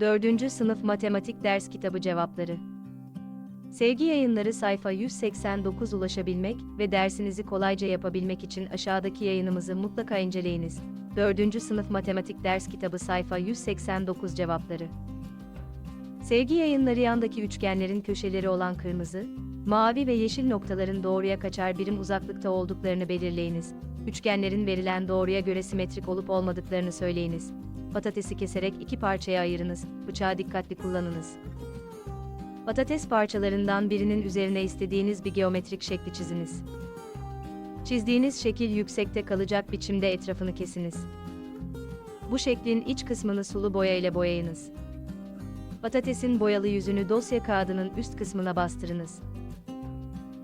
4. Sınıf Matematik Ders Kitabı Cevapları Sevgi yayınları sayfa 189 ulaşabilmek ve dersinizi kolayca yapabilmek için aşağıdaki yayınımızı mutlaka inceleyiniz. 4. Sınıf Matematik Ders Kitabı sayfa 189 cevapları. Sevgi yayınları yandaki üçgenlerin köşeleri olan kırmızı, mavi ve yeşil noktaların doğruya kaçar birim uzaklıkta olduklarını belirleyiniz. Üçgenlerin verilen doğruya göre simetrik olup olmadıklarını söyleyiniz. Patatesi keserek iki parçaya ayırınız, bıçağı dikkatli kullanınız. Patates parçalarından birinin üzerine istediğiniz bir geometrik şekli çiziniz. Çizdiğiniz şekil yüksekte kalacak biçimde etrafını kesiniz. Bu şeklin iç kısmını sulu boya ile boyayınız. Patatesin boyalı yüzünü dosya kağıdının üst kısmına bastırınız.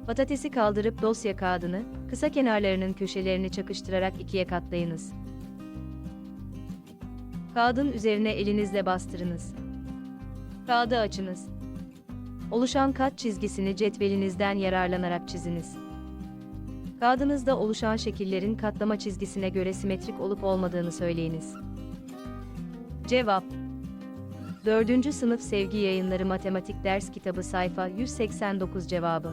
Patatesi kaldırıp dosya kağıdını, kısa kenarlarının köşelerini çakıştırarak ikiye katlayınız. Kağıdın üzerine elinizle bastırınız. Kağıdı açınız. Oluşan kat çizgisini cetvelinizden yararlanarak çiziniz. Kağıdınızda oluşan şekillerin katlama çizgisine göre simetrik olup olmadığını söyleyiniz. Cevap 4. Sınıf Sevgi Yayınları Matematik Ders Kitabı sayfa 189 cevabı